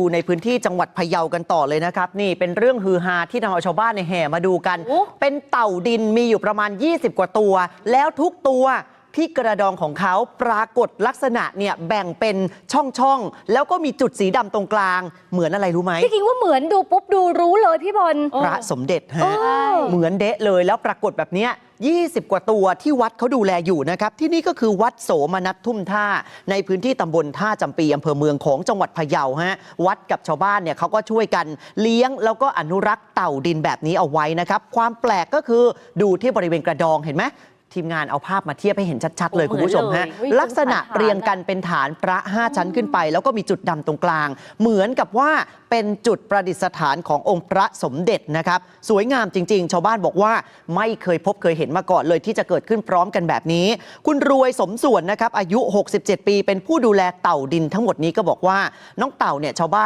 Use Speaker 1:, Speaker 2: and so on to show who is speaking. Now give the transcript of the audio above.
Speaker 1: ดูในพื้นที่จังหวัดพะเยากันต่อเลยนะครับ นี่เป็นเรื่องฮือฮาที่นำเอาชาวบ้านในยแห่มาดูกัน
Speaker 2: โอ้
Speaker 1: เป็นเต่าดินมีอยู่ประมาณ 20 กว่าตัว แล้วทุกตัวที่กระดองของเขาปรากฏลักษณะเนี่ยแบ่งเป็นช่องๆแล้วก็มีจุดสีดำตรงกลาง เหมือนอะไรรู้ไหม
Speaker 2: พี่คิงว่าเหมือนดูปุ๊บดูรู้เลยพี่บอล
Speaker 1: พระสมเด็จฮะ
Speaker 2: เออ
Speaker 1: เหมือนเดะเลยแล้วปรากฏแบบเนี้ย 20 กว่าตัวที่วัดเขาดูแลอยู่นะครับที่นี่ก็คือวัดโสมนัสทุ่มท่า ในพื้นที่ตำบลท่าจำปีอำเภอเมืองของจังหวัดพะเยาฮะวัดกับชาวบ้านเนี่ยเขาก็ช่วยกันเลี้ยงแล้วก็อนุรักษ์เต่าดินแบบนี้เอาไว้นะครับความแปลกก็คือดูที่บริเวณกระดองเห็นไหม ทีมงานเอาภาพมาเทียบให้เห็นชัด ๆ เลย
Speaker 2: โอ้
Speaker 1: คุณผู้ชมฮะ
Speaker 2: เหมือนเลย
Speaker 1: ลักษณะเรียงกันเป็นฐานพระ 5 ชั้นขึ้นไป แล้วก็มีจุดดำตรงกลาง เหมือนกับว่าเป็นจุดประดิษฐานขององค์พระสมเด็จนะครับ สวยงามจริง ๆ ชาวบ้านบอกว่าไม่เคยพบเคยเห็นมาก่อนเลยที่จะเกิดขึ้นพร้อมกันแบบนี้ คุณรวยสมส่วนนะครับอายุ 67 ปี เป็นผู้ดูแลเต่าดินทั้งหมดนี้ก็บอกว่าน้องเต่าเนี่ยชาวบ้าน